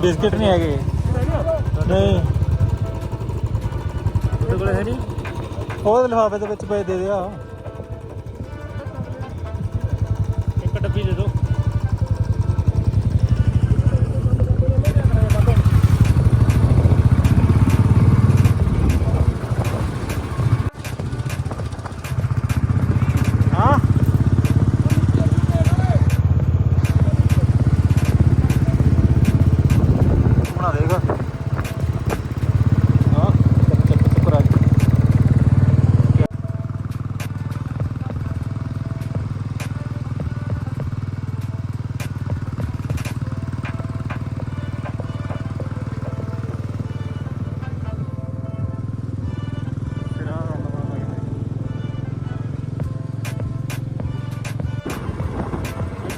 Biscuit ਨਹੀਂ ਹੈਗੇ। ਨਹੀਂ। ਤੁਹਾਡੇ ਕੋਲ ਹੈ ਨਹੀਂ ਉਹ ਲਿਫਾਫੇ ਦੇ ਵਿੱਚ ਪਏ ਦੇ ਦਿਆ ਇੱਕ ਡੱਬੀ ਦੇ ਦਿਓ।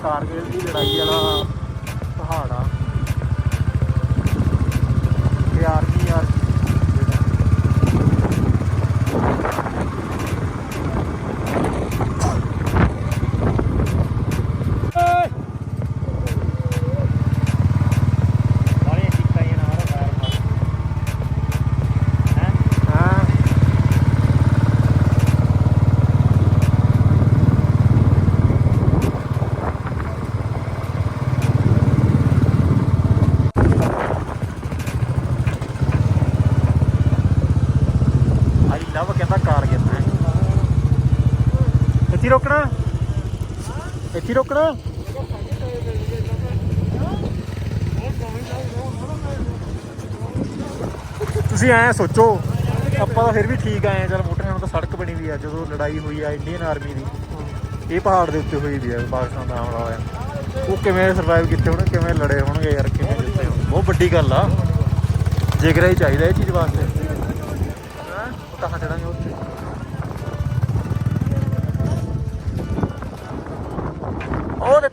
ਕਾਰਗਿਲ ਦੀ ਲੜਾਈ ਵਾਲਾ ਪਹਾੜ ਆ। ਯਾਰ ਆਈ ਲਵ ਕਹਿੰਦਾ ਇੱਥੇ ਰੋਕਣਾ? ਇੱਥੇ ਰੋਕਣਾ? ਤੁਸੀਂ ਐ ਸੋਚੋ, ਆਪਾਂ ਤਾਂ ਫਿਰ ਵੀ ਠੀਕ ਆਏ ਆ। ਚਲ ਮੋਟਰਸਾਈਕਲ ਤਾਂ ਸੜਕ ਬਣੀ ਵੀ ਆ, ਜਦੋਂ ਲੜਾਈ ਹੋਈ ਆ ਇੰਡੀਅਨ ਆਰਮੀ ਦੀ। ਇਹ ਪਹਾੜ ਦੇ ਉੱਤੇ ਹੋਈ ਵੀ ਆ, ਪਾਕਿਸਤਾਨ ਦਾ ਹਮਲਾ ਹੋਇਆ ਉਹ ਕਿਵੇਂ ਸਰਵਾਈਵ ਕੀਤੇ ਹੋਣ, ਕਿਵੇਂ ਲੜੇ ਹੋਣਗੇ ਯਾਰ, ਕਿਵੇਂ ਜਿੱਤੇ ਬਹੁਤ ਵੱਡੀ ਗੱਲ ਆ। ਜਿਗਰਾ ਹੀ ਚਾਹੀਦਾ ਇਹ ਚੀਜ਼ ਵਾਸਤੇ।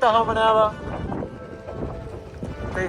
ਤਹ ਬਣਿਆ ਵਾ। ਤੇ